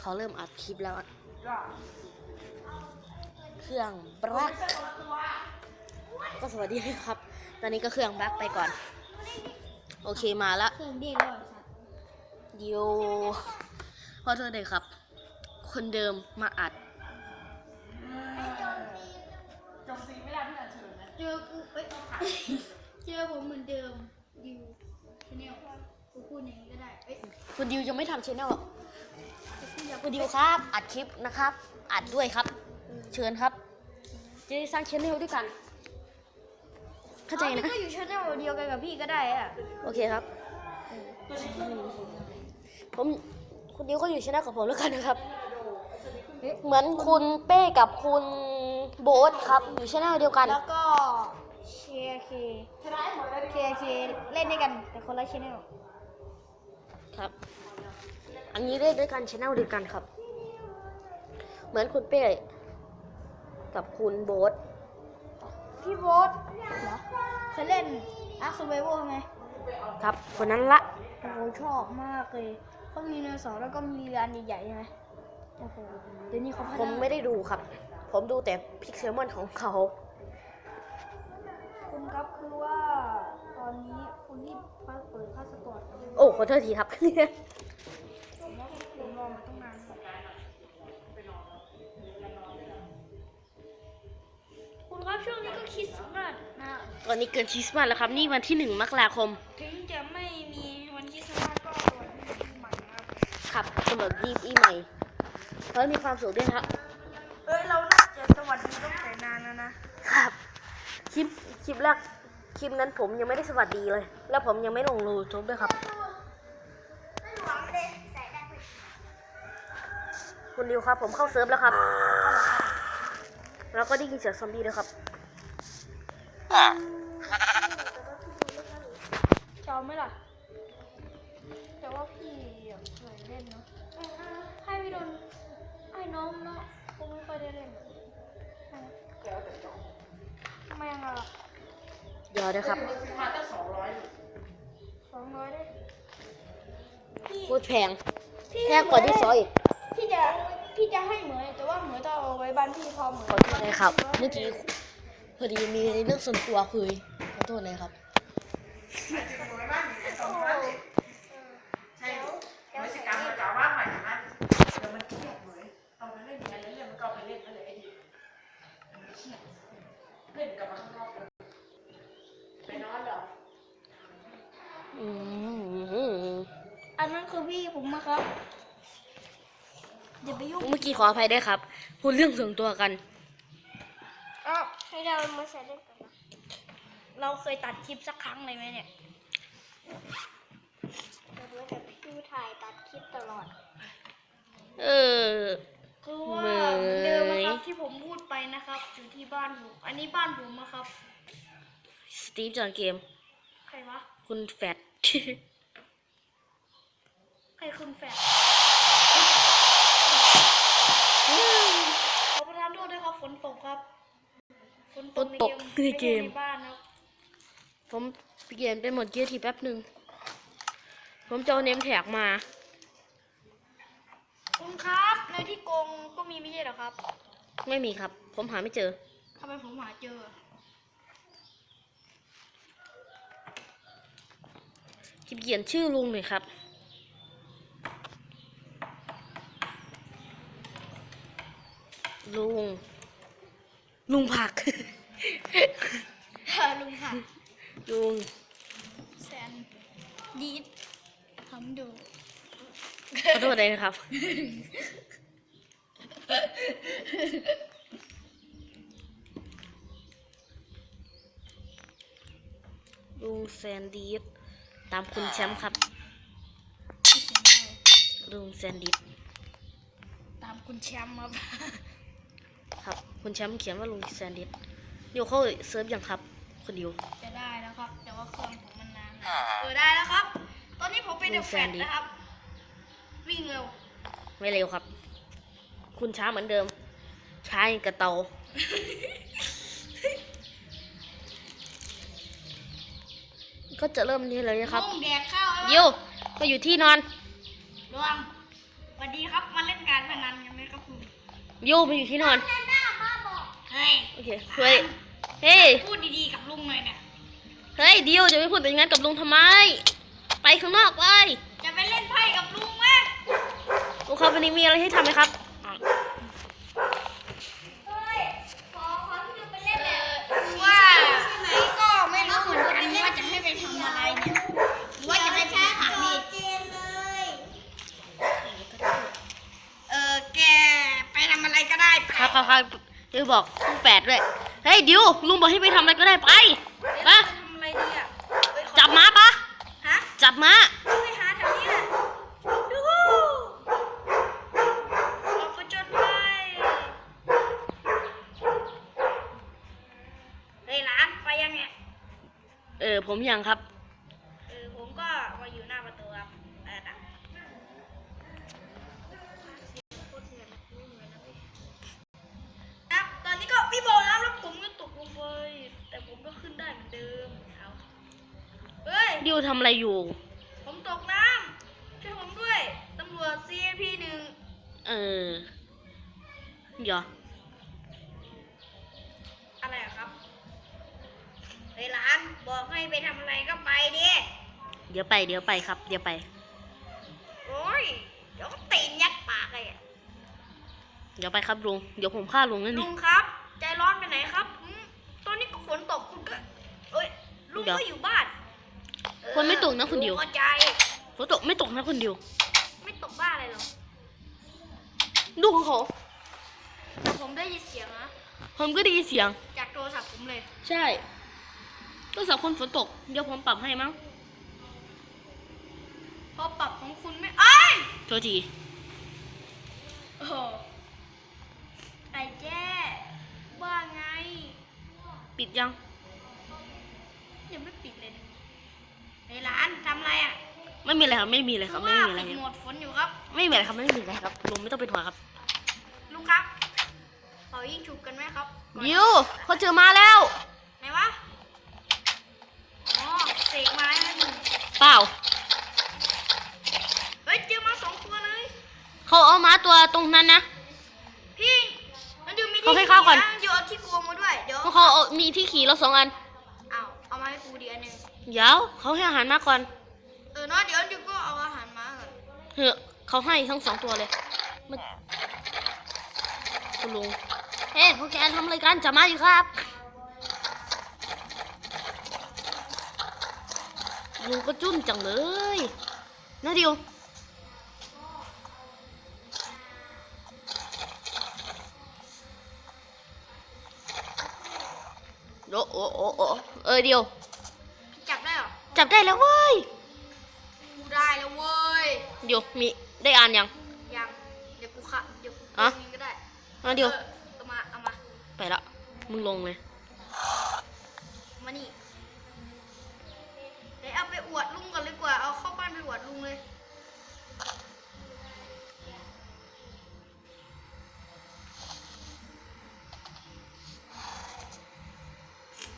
เขาเริ่มอัดคลิปแล้วอะเครื่องบลักก็สวัสดีครับ ตอนนี้ก็เครื่องบลักไปก่อน โอเคมาละเครื่องเด้งเลยครับเดียวขอโทษเลยครับ คนเดิมมาอัดเจอกูเอ้ยเจอผมเหมือนเดิมดิวชาแนลกูพูดอย่างนี้ก็ได้เอ้ยคุณดิวยังไม่ทำชแนลหร อกกูอยากคุณดิวครับ อัดคลิปนะครับ อัดด้วยครับ เชิญครับ จะได้สร้างชแนลด้วยกัน เข้าใจนะ ก็อยู่ชาแนลเดียวกันกับพี่ก็ได้อะโอเคครับ ผมคุณดิวก็อยู่ชแนลกับผมแล้วกันนะครับ เหมือนคุณเป้กับคุณโบ๊ทครับ อยู่ชแนลเดียวกัน แล้วก็เชียร์เคเคเคเล่นด้วยกันแต่คนละชาแนลครับ อันนี้เล่นด้วยกันชแนลเดียวกันครับ เหมือนคุณเป้กับคุณโบ๊ทพี่โบ๊ทเหรอเคยเล่นอาร์คซูเวอร์ไหมครับ คนนั้นละโอ้โหชอบมากเลยเขามีเนื้อสองแล้วก็มีเรืออันใหญ่ๆใช่ไหมโอ้โหเดี๋ยวนี้เขาพัฒผมนาไม่ได้ดูครับ ผมดูแต่พิกเซลมอนของเขา คุณครับคือว่าตอนนี้คุณรีบเปิดพาสปอร์ตผมโอ้ขอโทษทีครับ อนนี้เกินคริสต์มาสแล้วครับ นี่วันที่หนึ่งมกราคม ถึงจะไม่มีวันคริสต์มาสก็วันปีใหม่นะครับครับสำหรับดีปีใหม่ขอให้มีความสุขด้วยครับ เอ้ยเราน่าจะสวัสดีตั้งแต่นานแล้วนะครับ คลิปคลิปแรกคลิปนั้นผมยังไม่ได้สวัสดีเลย แล้วผมยังไม่ลงรูทูบด้วยครับ คุณดิวครับ ผมเข้าเซิร์ฟแล้วครับ แล้วก็ได้ยินเสียงซอมบี้ด้วยครับ จะเอาไหมล่ะ แต่ว่าพี่อยากเคยเล่นเนาะให้พี่โดนให้น้องเนาะผมไม่ค่อยได้เล่นทำไมอะเดี๋ยวนะครับสองร้อยได้พี่พูดแพงพี่แพงกว่าที่ซอยอีกพี่จะพี่จะให้เหมยแต่ว่าเหมยต้องเอาไว้บ้านพี่พอเหมยขอโทษเลยครับเมื่อกี้ พอดีมีเรื่องส่วนตัวคุยขอโทษเลยครับใช่ไม่ใช่การมาจ่าว่าใหม่นะเดี๋ยวมันเครียดเลยเอาไปเล่นอะไรเล่นมันก็ไปเล่นนั่นแหละไอ้ดีมันเครียดเล่นกับมันข้างนอกเลยไปนอนเหรออืมอันนั้นคือพี่ผมนะครับอย่าไปยุ่ง เมื่อกี้ขออภัยด้วยครับ พูดเรื่องส่วนตัวกัน ให้เรามาใส่เล่นกันนะเราเคยตัดคลิปสักครั้งเลยไหมเนี่ยแต่ว่าแต่พี่ถ่ายตัดคลิปตลอด เออ คือว่าเหมยเหมือนเดิมนะครับที่ผมพูดไปนะครับ อยู่ที่บ้านผม อันนี้บ้านผมนะครับ สตีฟจอห์นเกม ใครวะ คุณแฟดใครคุณแฟนขอประทานโทษด้วยครับฝนตกครับ ฝนตกฝนตกในเกมไได้ในบ้านครับผมเปลี่ยนเป็นหมดเกียร์ทีแป๊บหนึ่ง ผมจะเอาเนมแท็กมา คุณครับในที่โกงก็มีไม่ใช่เหรอครับ ไม่มีครับ ผมหาไม่เจอทำไมผมหาเจอคิดเขียนชื่อลุงหน่อยครับลุง ลุงผักลุงค่ะ ลุง แซนดีดทำดู ขอโทษเลยนะครับ ลุงแซนดีฟตามคุณแชมป์ครับ ลุงแซนดีฟตามคุณแชมป์ครับครับ คุณแชมป์เขียนว่าลุงแซนดีฟเดี๋ยวเข้าเซิร์ฟยังครับคนเดียวจะได้แล้วครับ แต่ว่าเครื่องผมมันนานเออได้แล้วครับ ตอนนี้ผมเป็นเดอะแฟแซลนดี้นะครับ วิ่งเร็ว ไม่เร็วครับ คุณช้าเหมือนเดิม ช้าอย่างกระเตาก็จะเริ่มนี้เลยนะครับลุงแดกข้าวแล้วเดี๋ยวมาอยู่ที่นอนระวังสวัสดีครับ มาเล่นการพนันกันไหมครับคุณดิวมาอยู่ที่นอน เฮ้ยโอเคเฮ้ยเฮ้ยพูดดีๆกับลุงหน่อยเนี่ยเฮ้ยดิวจะไม่พูดแบบนั้นกับลุงทำไม ไปข้างนอกไปจะไปเล่นไพ่กับลุงไหมลุงครับวันนี้มีอะไรให้ทำไหมครับอะเฮ้ยขอขอพี่ดูไปเล่นเลยว่าไหนก็ไม่รู้เหมือนกันว่าจะให้ไปทำอะไรเนี่ยหรือว่าจะไปแค่หามีดเจนเลยเออแกไปทำอะไรก็ได้ไป ครับครับครับ ดิวบอกคู่แฝดด้วยเฮ้ยดิวลุงบอกให้ไปทำอะไรก็ได้ไปไป ทำอะไรดีอะเอ้ยขอจับม้าปะฮะจับม้าไปหาแถวนี้แหละดูเราก็จดไปเฮ้ยร้านไปยังเนี่ยเออผมยังครับ เออผมก็มา ขึ้นได้เหมือนเดิมเอาเฮ้ย ดิวทำอะไรอยู่ ผมตกน้ำช่วยผมด้วย ตำรวจ CP หนึ่งเออเดี๋ยวอะไรอะครับเฮ้ยหลานบอกให้ไปทำอะไรก็ไปดิ เดี๋ยวไป เดี๋ยวไปครับ เดี๋ยวไป โอ้ย เดี๋ยวก็ตีนยัดปากเลยอะเดี๋ยวไปครับลุง เดี๋ยวผมฆ่าลุงนั่นลุนี่งครับ ใจร้อนไปไหนครับอืมตอนนี้ก็ฝนตกคุณก็ เอ้ย ลุง เดี๋ยวก็อยู่บ้านเออฝนไม่ตกนะคุณดิวลุงเข้าใจ ฝนตกไม่ตกนะคนเดียว ไม่ตกบ้านอะไรหรอกดูของเขาแต่ผมได้ยินเสียงนะ ผมก็ได้ยินเสียง จากโทรศัพท์ผมเลย ใช่ก็สาวคนฝนตก เดี๋ยวผมปรับให้มั้งพอปรับของคุณไม่เอ้ยโทษทีโอ้โหไอ้แจ้ว่าไง ปิดยัง ยังไม่ปิดเลยในร้านทำอะไรอะไม่มีอะไรครับไม่มีอะไรครับไม่ว่ามีอะไรปิดครับโหมดฝนอยู่ครับ ไม่มีอะไรครับไม่มีอะไรครับลุงไม่ต้องเป็นห่วงครับ ลุงครับเป่ายิงฉุบกันไหมครับก่อนดิวเขาเจอมาแล้วไหนวะอ๋อเสกมาแล้วหนึ่งเปล่าเฮ้ยเจอมาสองตัวเลยเขาเอามาตัวตรงนั้นนะพี่มันดูมีที่เขาให้เข้าก่อนขี่ะเดี๋ยวเอาที่กลัวมาด้วยเดี๋ยวเพราะเขาเอามีที่ขี่เราสองอันเอา เอามาให้กูดีอันหนึ่งเดี๋ยวเขาให้อาหารมาก่อนเออเนาะเดี๋ยวเดี๋ยวก็เอาอาหารมาก่อนเฮ้ยเขาให้ทั้งสองตัวเลยมันคุณลุงเฮ้ยพวกแกทำอะไรกันจะมาอยู่ครับลุงก็จุ้นจังเลยนะดิวโอ้โอ้โอ้โอ้เออเดียวพี่ จับได้เหรอจับได้แล้วเว้ย กูได้แล้วเว้ย เดี๋ยวมีได้อ่านยัง ยัง เดี๋ยวกูค่ะเดี๋ยวกูอะยิงก็ได้ อะเดี๋ยวออเอามา เอามา ไปละ มึงลงเลย มานี่เดี๋ยวเอาไปอวดลุงก่อนเลยกว่า เอาเข้าบ้านไปอวดลุงเลย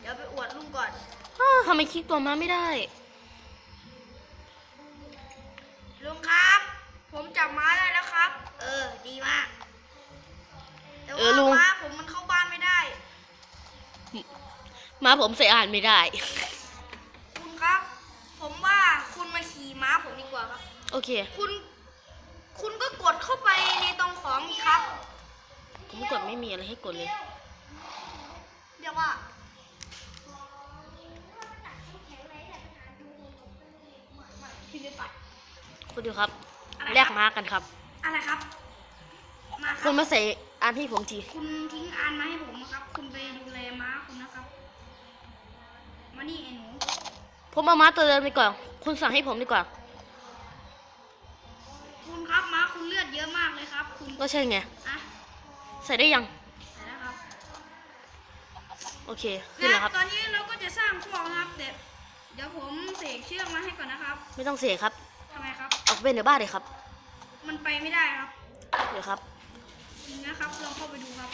เดี๋ยวไปอวดลุงก่อน อ้าวทำ ไมคลิกตัวมาไม่ได้ลุงครับ ผมจับม้าได้แล้วครับ เออ ดีมาก แต่เอว่าอลุง ม้าผมมันเข้าบ้านไม่ได้ มาผมใส่อ่านไม่ได้ คุณครับ ผมว่าคุณมาขี่ม้าผมดีกว่าครับ โอเค คุณ คุณก็กดเข้าไปในตรงของนี่ครับ ผมกดไม่มีอะไรให้กดเลย เรียกว่า พี่ไม่ปัดคุณดูครับอะไรแลกครับมากันครับ อะไรครับ มาคคุรัณบมาใส่อ่านให้ผมทีคุณทิ้งอานมาให้ผมนะครับ คุณไปดูแลม้าคุณนะครับ มานี่ไอ้หนู ผมเอามาตัวเดิมดีกว่า คุณสั่งให้ผมดีกว่า คุณครับม้าคุณเลือดเยอะมากเลยครับ คุณก็ใช่ไงอะใส่ได้ยังไหนนะครับโอเค ขึ้นแล้วครับ ตอนนี้เราก็จะสร้างคอกนะครับเดี๋ยว เดี๋ยวผมเสกเชือกมาให้ก่อนนะครับไม่ต้องเสียครับทำไมครับ ออกเป็นเดี๋ยวบ้านเลยครับมันไปไม่ได้ครับเดี๋ยวครับนี่นะครับลองเข้าไปดูครับ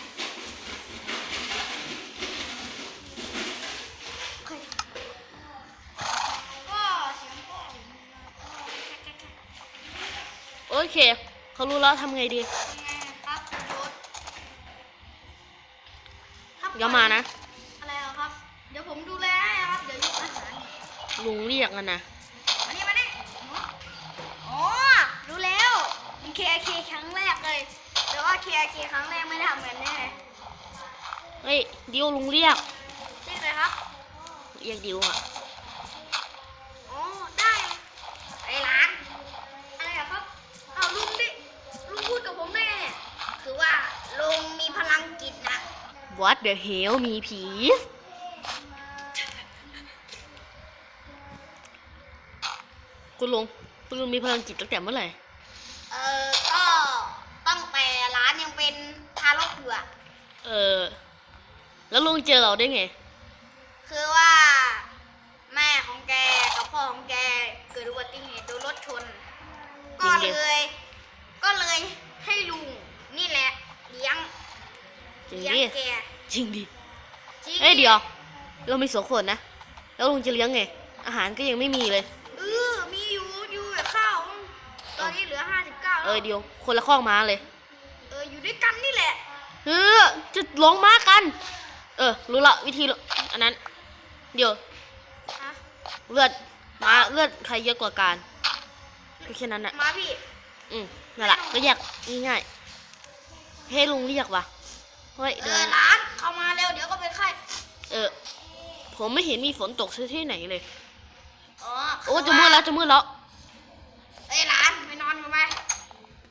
ก็เสียงก็โอเคเขารู้แล้วทำไงดียังไงครับคุณโบ๊ทครับเดี๋ยวมานะ ลุงเรียกกันนะมานี่มานี่อ๋อรู้แล้วมัน KK ครั้งแรกเลยแต่ว่า KK ครั้งแรกไม่ได้ทำกันแน่เฮ้ยดิวลุงเรียกใช่เลยครับ เรียกดิวอะอ๋อได้ไอ้ร้านอะไรอะครับเอาลุงดิลุงพูดกับผมได้ไงเนี่ยคือว่าลุงมีพลังจิตนะ What the hell มีผี คุณลุงคุณลุงมีพลังจิตตั้งแต่เมื่อไหร่ เออก็ตั้งแต่ร้านยังเป็นทารกอยู่อะเออ แล้วลุงเจอเราได้ไง คือว่า แม่ของแกกับพ่อของแกเกิดอุบัติเหตุโดนรถชน จริก็งดิ เลย ก็เลยให้ลุงนี่แหละเลี้ยงจริงเลี้ยงดิแกจริงดิจริงเอ้ยเดี๋ยว เรามีสองคนนะ แล้วลุงจะเลี้ยงไง อาหารก็ยังไม่มีเลย เออมีอยู่อยู่แบบข้าวตอนนี้เหลือห้าสิบ เก้าเออเดี๋ยว คนละข้องม้าเลย เอออยู่ด้วยกันนี่แหละ เออจะลงม้ากัน เออ รู้ละวิธีอันนั้น เดี๋ยวฮะเลือดม้าเลือดใครเยอะกว่ากันก็แค่นั้นน่ะมาพี่ อืมนั่นแหละก็แยกง่ายๆให้ลุงเรียกว่ะเฮ้ยเอเดิอนร้านเข้ามาเร็วเดี๋ยวก็เป็นไข้เออ ผมไม่เห็นมีฝนตกที่ไหนเลย อ๋อ โอ้จะมืดแล้วจะมืดแล้ว เอ้ยร้านไปนอนกันไหม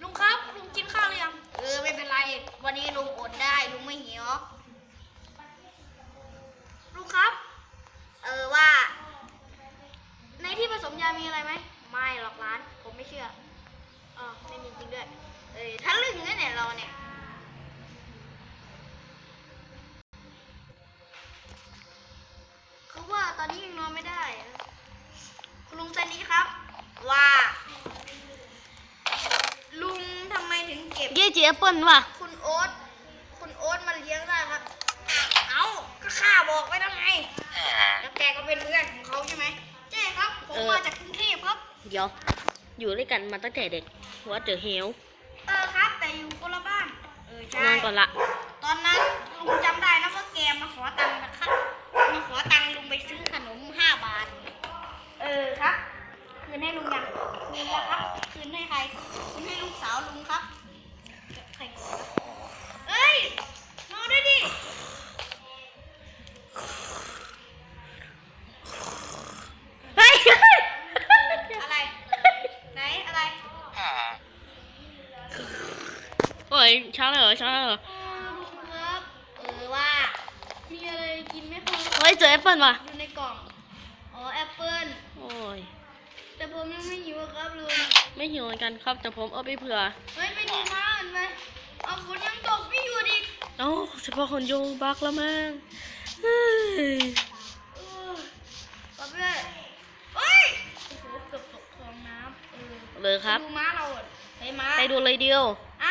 ลุงครับลุงกินข้าวหรือยังเออไม่เป็นไร วันนี้ลุงอดได้ลุงไม่หิวลุงครับ เออว่า ในที่ผสมยามีอะไรไหมไม่หรอกร้าน ผมไม่เชื่ออ๋อไม่มีจริงด้วย เออถ้าลึงเนี่ยเนี่ยเราเนี่ยคือว่าตอนนี้ยังนอนไม่ได้อะคุณลุงใจนี้ครับ ว่า ลุงทำไมถึงเก็บ เย่เจแอปเปิ้ลว่ะคุณ โอ๊ตคุณโอ๊ตมาเลี้ยงได้ครับ เอ้าก็ข้าบอกไว้แล้วไงแล้วแกก็เป็นเพื่อนของเขาใช่ไหมใช่ครับ ผมเออมาจากกรุงเทพครับ เดี๋ยว อยู่ด้วยกันมาตั้งแต่เด็กว่าเจอเฮลเออครับ แต่อยู่คนละบ้านเออใช่นอนก่อนละ ตอนนั้นลุงจำได้นะว่าแกมาขอตังค์นะครับมาขอตังค์ลุงไปซื้อขนมห้าบาท เออครับ คืนให้ลุงยังคืนแล้วครับ คืนให้ใคร คืนให้ลูกสาวลุงครับใครก่อนนะเอ้ยนอนด้วยดิ เฮ้ย อะไร ไหน อะไร โอ้ยเช้าแล้วเหรอเช้าแล้วเหรอ เออลุงครับ เออว่า มีอะไรกินไหมครับ เฮ้ยเจอแอปเปิ้ลว่ะอยู่ในกล่อง อ๋อแอปเปิ้ลโอ้ย แต่ผมยังไม่หิวอะครับลุงไม่หิวเหมือนกันครับ แต่ผมเอาไปเผื่อ เฮ้ยไม่ดูมาเห็นไหมเอาฝนยังตกไม่หยุดอีกเอ้าเฉพาะคนโยบักแล้วมั้งเฮ้ยเออป๊อปเป้เฮ้ยโอ้โหเกือบตกคลองน้ำเออเลยครับดูม้าเราอะเฮ้ยม้าไปดูเลยเดียวเ